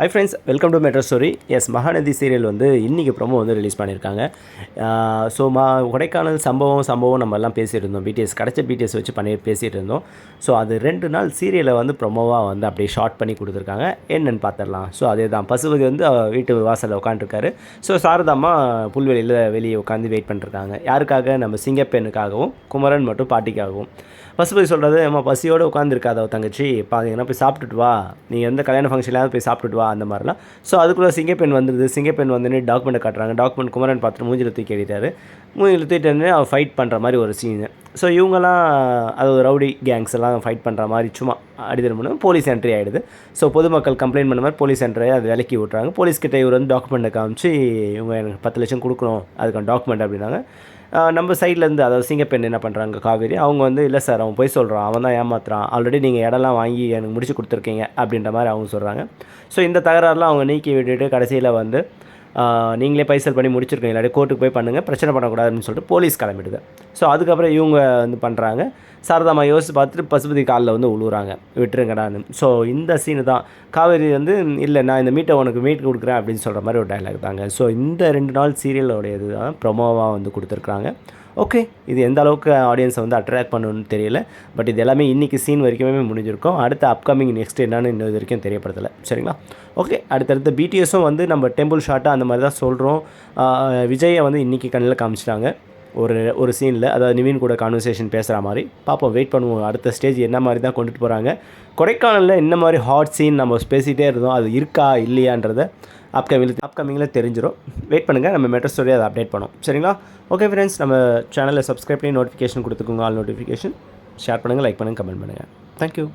Hi friends welcome to metro stories Mahanadhi serial வந்து இன்றைக்கி promo வந்து ரிலீஸ் பண்ணியிருக்காங்க ஸோ மா கொடைக்கானல் சம்பவம் சம்பவம் நம்ம எல்லாம் பேசியிருந்தோம். இருந்தோம் பிடிஎஸ் கிடச்ச பிடிஎஸ் வச்சு பண்ணி பேசிகிட்டு இருந்தோம் ஸோ அது ரெண்டு நாள் சீரியலை வந்து ப்ரொமோவாக வந்து அப்படியே ஷார்ட் பண்ணி கொடுத்துருக்காங்க. என்னென்னு பார்த்துடலாம். ஸோ அதே தான் பசுபதி வந்து வீட்டு வாசலில் உட்காந்துருக்காரு ஸோ சாரதாம்மா புல்வெளியில் வெளியே உட்காந்து வெயிட் பண்ணிருக்காங்க. யாருக்காக? நம்ம சிங்கப்பெண்ணுக்காகவும் குமரன் மற்றும் பாட்டிக்காகவும். பசுபதி சொல்கிறது அம்மா பசியோடு உட்காந்துருக்காத தங்கச்சி. பார்த்தீங்கன்னா போய் சாப்பிட்டுட்டு வா. நீங்கள் எந்த கல்யாண ஃபங்க்ஷன்லாம் போய் சாப்பிட்டுட்டு வா. அந்த மாதிரிலாம். ஸோ அதுக்குள்ளே சிங்கப்பெண் வந்துடுது சிங்கப்பெண் வந்து டாக்குமெண்ட்டை காட்டுறாங்க. டாக்குமெண்ட் குமரன் பார்த்துட்டு மூஞ்சில் தூக்கி எழுதிட்டாரு மூஞ்சில் தூக்கிட்டு அவர் ஃபைட் பண்ணுற மாதிரி ஒரு சீனு ஸோ இவங்கெல்லாம் அது ஒரு ரவுடி கேங்ஸ் எல்லாம் ஃபைட் பண்ணுற மாதிரி சும்மா அடிதல் பண்ணுவோம் போலீஸ் என்ட்ரி ஆகிடுது ஸோ பொதுமக்கள் கம்ப்ளைண்ட் பண்ண மாதிரி போலீஸ் என்ட்ரி அது விலக்கி விட்றாங்க போலீஸ்கிட்ட இவர் வந்து டாக்குமெண்ட்டை காமிச்சு இவங்க எனக்கு பத்து லட்சம் கொடுக்கணும் அதுக்கான டாக்குமெண்ட் அப்படின்னாங்க. நம்ம சைட்லேருந்து அதாவது சிங்கப்பெண் என்ன பண்ணுறாங்க காவேரி? அவங்க வந்து இல்லை சார் அவன் போய் சொல்கிறான் அவன் தான் ஏமாத்துறான். ஆல்ரெடி நீங்கள் இடம்லாம் வாங்கி எனக்கு முடிச்சு கொடுத்துருக்கீங்க அப்படின்ற மாதிரி அவங்க சொல்கிறாங்க ஸோ இந்த தகராறுலாம் அவங்க நீக்கி விட்டுட்டு கடைசியில் வந்து நீங்களே பைசல் பண்ணி முடிச்சிருக்கீங்க. இல்லாட்டி கோர்ட்டுக்கு போய் பண்ணுங்கள் பிரச்சனை பண்ணக்கூடாதுன்னு சொல்லிட்டு போலீஸ் கிளம்பிடுது. ஸோ அதுக்கப்புறம் இவங்க வந்து பண்ணுறாங்க சாரதாமா யோசிச்சு பார்த்துட்டு பசுபதி காலில் வந்து உழுவுறாங்க. விட்டுருங்கடான்னு. ஸோ இந்த சீனு தான். காவேரி வந்து இல்லை நான் இந்த மீட்டை உனக்கு மீட் கொடுக்குறேன் அப்படின்னு சொல்கிற மாதிரி ஒரு டைலாக் தாங்க. ஸோ இந்த ரெண்டு நாள் சீரியலோடைய இது தான் ப்ரொமோவாக வந்து கொடுத்துருக்குறாங்க. ஓகே இது எந்த அளவுக்கு ஆடியன்ஸை வந்து அட்ராக்ட் பண்ணணும்னு தெரியல. பட் இது எல்லாமே இன்றைக்கி சீன் வரைக்குமே முடிஞ்சிருக்கும். அடுத்த அப்கமிங் நெக்ஸ்ட் என்னன்னு இன்னும் இது வரைக்கும் தெரியப்படுத்தலை. சரிங்களா? ஓகே அடுத்தடுத்த பிடிஎஸும் வந்து நம்ம டெம்பிள் ஷாட்டாக அந்த மாதிரி தான் சொல்கிறோம் விஜயை வந்து இன்றைக்கி கண்ணில் காமிச்சிட்டாங்க. ஒரு ஒரு சீனில் அதாவது நிவின் கூட கான்வர்சேஷன் பேசுகிற மாதிரி. பார்ப்போம் வெயிட் பண்ணுவோம். அடுத்த ஸ்டேஜ் என்ன மாதிரி தான் கொண்டுட்டு போகிறாங்க கொடைக்கானலில் என்ன மாதிரி ஹாட் சீன் நம்ம பேசிகிட்டே இருந்தோம். அது இருக்கா இல்லையான்றத அப்கமிங்கில் அப்கமிங்கில் தெரிஞ்சிடும் வெயிட் பண்ணுங்கள் நம்ம மெட்ரோ ஸ்டோரி அதை அப்டேட் பண்ணோம் சரிங்களா? ஓகே ஃப்ரெண்ட்ஸ் நம்ம சேனலில் சப்ஸ்கிரைப் பண்ணி நோட்டிஃபிகேஷன் கொடுத்துக்கோங்க. ஆல் நோட்டிஃபிகேஷன் ஷேர் பண்ணுங்கள் லைக் பண்ணுங்கள் கமெண்ட் பண்ணுங்கள் தேங்க்யூ